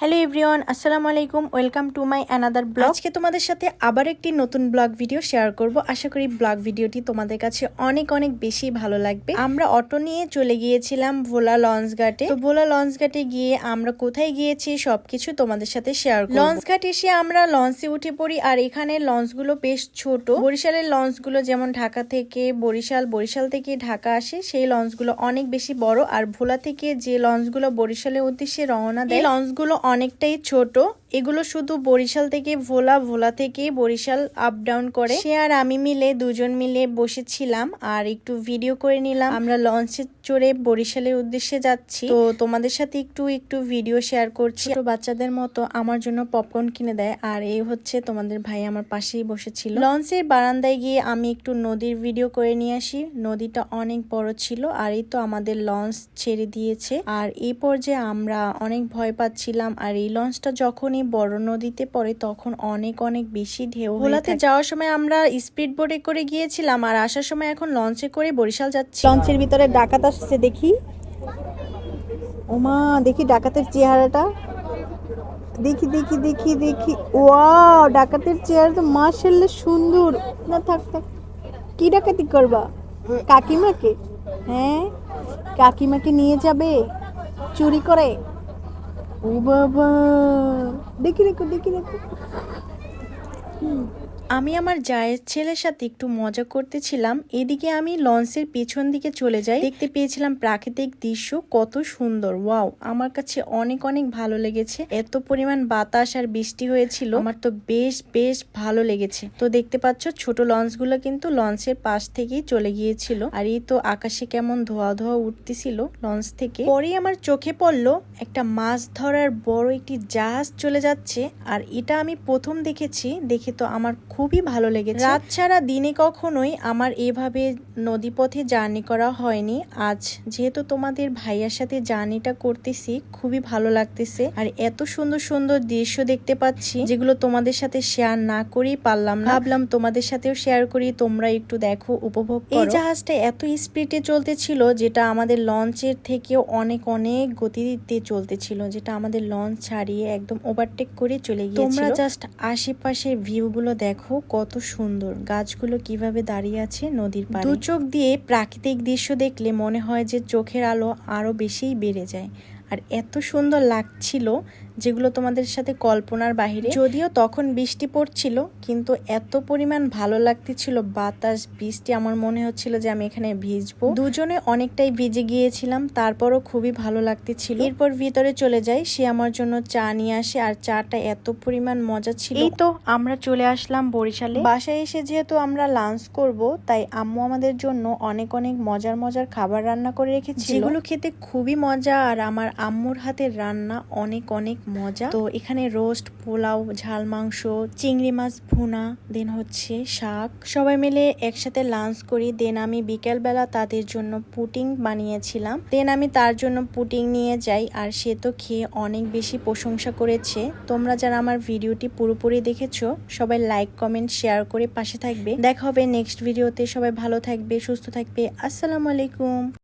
Hello everyone আসসালামু আলাইকুম welcome to my another blog. আজকে তোমাদের সাথে আবার একটি নতুন ব্লগ ভিডিও শেয়ার করব। আশা করি ব্লগ ভিডিওটি তোমাদের কাছে অনেক অনেক বেশি ভালো লাগবে। আমরা অটো নিয়ে চলে গিয়েছিলাম ভোলা লঞ্চ ঘাটে। তো ভোলা লঞ্চ ঘাটে গিয়ে আমরা কোথায় গিয়েছি সবকিছু তোমাদের সাথে শেয়ার করব। লঞ্চ ঘাট এসে আমরা লঞ্চে উঠে পড়ি আর এখানে লঞ্চগুলো বেশ ছোট। বরিশালের লঞ্চগুলো যেমন ঢাকা থেকে বরিশাল বরিশাল থেকে ঢাকা আসে সেই লঞ্চগুলো অনেক বেশি বড়। আর ভোলা থেকে যে লঞ্চগুলো বরিশালের উদ্দেশ্যে রওনা দেয় লঞ্চগুলো অনেকটাই ছোট এগুলো শুধু বরিশাল থেকে ভোলা ভোলা থেকে বরিশাল আপ ডাউন করে। সে আর আমি মিলে, দুজন মিলে বসেছিলাম আর একটু ভিডিও করে নিলাম। আমরা লঞ্চে চড়ে বরিশালের উদ্দেশ্যে যাচ্ছি। তো তোমাদের সাথে একটু একটু ভিডিও শেয়ার করছি। তো বাচ্চাদের মতো আমার জন্য পপকর্ন কিনে দেয় আর এই হচ্ছে তোমাদের ভাই আমার পাশেই বসেছিল। লঞ্চের বারান্দায় গিয়ে আমি একটু নদীর ভিডিও করে নিয়ে আসি। নদীটা অনেক বড় ছিল আর এই তো আমাদের লঞ্চ ছেড়ে দিয়েছে। আর এই পর্যায়ে আমরা অনেক ভয় পাচ্ছিলাম আর এই লঞ্চটা যখনই বড় নদীতে পড়ে তখন অনেক অনেক বেশি ঢেউ ভোলাতে যাওয়ার সময় আমরা স্পিড বোটে করে গিয়েছিলাম আর আসার সময় এখন লঞ্চে করে বরিশাল যাচ্ছি। লঞ্চের ভিতরে ডাকাত আসছে দেখি। ওমা দেখি ডাকাতের চেহারাটা। দেখি দেখি দেখি দেখি। ওয়াও ডাকাতের চেহারা তো মা মাশাল্লাহ সুন্দর। না থাক থাক। কি ডাকাতি করবা? কাকিমাকে? হ্যাঁ? কাকিমাকে নিয়ে যাবে? চুরি করে? Oh, Baba. Dekil aku, dekil aku. Hmm. আমি আমার জায়ের ছেলের সাথে একটু মজা করতেছিলাম। এদিকে আমি লঞ্চের পেছন দিকে চলে যাই। দেখতে পেয়েছিলাম প্রাকৃতিক দৃশ্য, কত সুন্দর। ওয়াও, আমার কাছে অনেক অনেক ভালো লেগেছে। এত পরিমাণ বাতাস আর বৃষ্টি হয়েছিল, আমার তো বেশ বেশ ভালো লেগেছে। তো দেখতে পাচ্ছ, ছোট লঞ্চগুলো কিন্তু লঞ্চের পাশ থেকেই চলে গিয়েছিল। আর এই তো আকাশে কেমন ধোয়া ধোয়া উঠতেছিল লঞ্চ থেকে। পরে আমার চোখে পড়ল, একটা মাছ ধরার বড় একটি জাহাজ চলে যাচ্ছে। আর এটা আমি প্রথম দেখেছি, দেখে তো আমার খুবই ভালো লেগেছে। রাত ছাড়া দিনে কখনোই আমার এভাবে নদীপথে জার্নি করা হয়নি। আজ যেহেতু তোমাদের ভাইয়ার সাথে জার্নিটা করতেছি খুবই ভালো লাগতেছে। আর এত সুন্দর সুন্দর দৃশ্য দেখতে পাচ্ছি যেগুলো তোমাদের সাথে শেয়ার না করেই পারলাম না। ভাবলাম তোমাদের সাথেও শেয়ার করি তোমরা একটু দেখো উপভোগ এই জাহাজটা এত স্পিডে চলতেছিল যেটা আমাদের লঞ্চের থেকেও অনেক অনেক গতিতে চলতেছিল যেটা আমাদের লঞ্চ ছাড়িয়ে একদম ওভারটেক করে চলে গিয়েছিল। তোমরা জাস্ট আশেপাশের ভিউ গুলো দেখো কত সুন্দর। গাছগুলো কীভাবে দাঁড়িয়ে আছে নদীর পাড়ে। দু চোখ দিয়ে প্রাকৃতিক দৃশ্য দেখলে মনে হয় যে চোখের আলো আরও বেশিই বেড়ে যায়। আর এত সুন্দর লাগছিল যেগুলো তোমাদের সাথে কল্পনার বাহিরে। যদিও তখন বৃষ্টি পড়ছিল কিন্তু এত পরিমাণ ভালো লাগতেছিল। বাতাস বৃষ্টি আমার মনে হচ্ছিল যে আমি এখানে ভিজবো। দুজনে অনেকটাই ভিজে গিয়েছিলাম তারপরও খুবই ভালো লাগতেছিল। এরপর ভিতরে চলে যাই সে আমার জন্য চা নিয়ে আসে আর চাটা এত পরিমাণ মজা ছিল। এই তো আমরা চলে আসলাম বরিশালে। বাসায় এসে যেহেতু আমরা লাঞ্চ করব তাই আম্মু আমাদের জন্য অনেক অনেক মজার মজার খাবার রান্না করে রেখেছি যেগুলো খেতে খুবই মজা আর আমার আম্মুর হাতের রান্না অনেক অনেক মজা। তো এখানে রোস্ট, পোলাও, ঝাল মাংস, চিংড়ি মাছ, ভুনা, দেন হচ্ছে শাক। সবাই মিলে একসাথে লাঞ্চ করি। দেন আমি বিকেল বেলা তাদের জন্য পুটিং বানিয়েছিলাম। দেন আমি তার জন্য পুটিং নিয়ে যাই আর সে তো খেয়ে অনেক বেশি প্রশংসা করেছে। তোমরা যারা আমার ভিডিওটি পুরোপুরি দেখেছ, সবাই লাইক কমেন্ট শেয়ার করে পাশে থাকবে। দেখা হবে নেক্সট ভিডিওতে সবাই ভালো থাকবে, সুস্থ থাকবে। আসসালামু আলাইকুম।